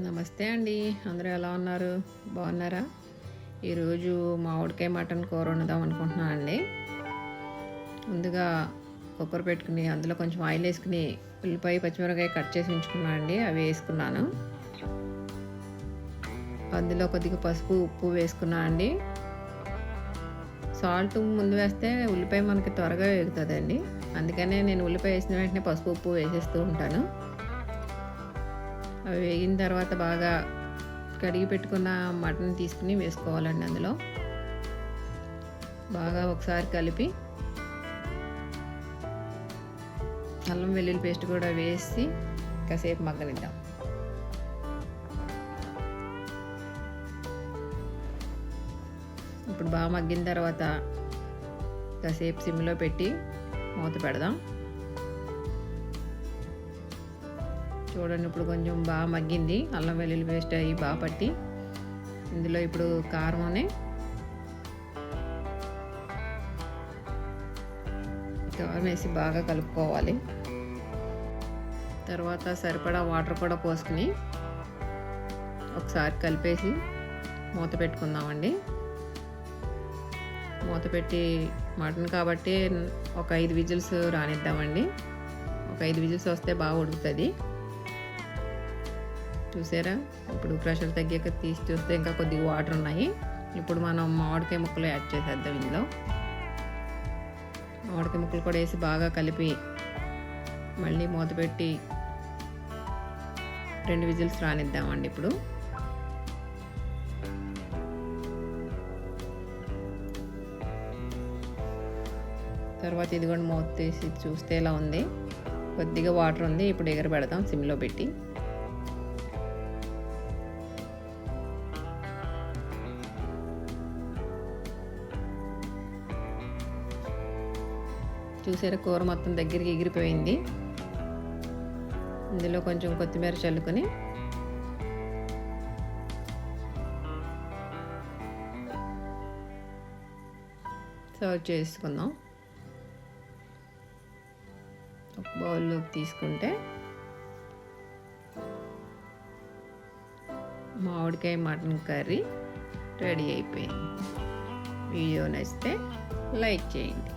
నమస్తే అండి. అందరూ ఎలా ఉన్నారు? బాగున్నారా? ఈరోజు మామిడికాయ మటన్ కూర వండుదాం అనుకుంటున్నాను అండి. ముందుగా కుక్కర్ పెట్టుకుని అందులో కొంచెం ఆయిల్ వేసుకుని ఉల్లిపాయ పచ్చిమిరకాయ కట్ చేసి ఉంచుకున్నాను అండి. అవి వేసుకున్నాను. అందులో కొద్దిగా పసుపు ఉప్పు వేసుకున్నాను అండి. సాల్ట్ ముందు వేస్తే ఉల్లిపాయ మనకి త్వరగా వేగుతుందండి. అందుకనే నేను ఉల్లిపాయ వేసిన వెంటనే పసుపు ఉప్పు వేసేస్తూ ఉంటాను. అవి వేగిన తర్వాత బాగా కడిగి పెట్టుకున్న మటన్ తీసుకుని వేసుకోవాలండి అందులో. బాగా ఒకసారి కలిపి అల్లం వెల్లుల్లి పేస్ట్ కూడా వేసి కాసేపు మగ్గనిద్దాం. ఇప్పుడు బాగా మగ్గిన తర్వాత కాసేపు సిమ్లో పెట్టి మూత పెడదాం. చూడండి ఇప్పుడు కొంచెం బాగా మగ్గింది. అల్లం వెల్లుల్లి పేస్ట్ అయ్యి బాగా పట్టి ఇందులో ఇప్పుడు కారం కారం వేసి బాగా కలుపుకోవాలి. తర్వాత సరిపడా వాటర్ కూడా పోసుకుని ఒకసారి కలిపేసి మూత పెట్టుకుందామండి. మూత పెట్టి మటన్ కాబట్టి ఒక ఐదు విజిల్స్ రానిద్దామండి. ఒక ఐదు విజిల్స్ వస్తే బాగా ఉడుకుతుంది. చూసారా? ఇప్పుడు ప్రెషర్ తగ్గాక తీసి చూస్తే ఇంకా కొద్దిగా వాటర్ ఉన్నాయి. ఇప్పుడు మనం మామిడికాయ ముక్కలు యాడ్ చేసేద్దాం ఇందులో. మామిడికాయ ముక్కలు కూడా వేసి బాగా కలిపి మళ్ళీ మూత పెట్టి రెండు విజిల్స్ రానిద్దామండి ఇప్పుడు. తర్వాత ఇది కూడా మూత తీసి చూస్తే ఇలా ఉంది? కొద్దిగా వాటర్ ఉంది ఇప్పుడు ఎగర సిమ్లో పెట్టి. చూసారా? కూర మొత్తం దగ్గరికి ఎగిరిపోయింది. ఇందులో కొంచెం కొత్తిమీర చల్లుకొని సర్వ్ చేసుకుందాం. ఒక బౌల్లోకి తీసుకుంటే మామిడికాయ మటన్ కర్రీ రెడీ అయిపోయింది. వీడియో నచ్చితే లైక్ చేయండి.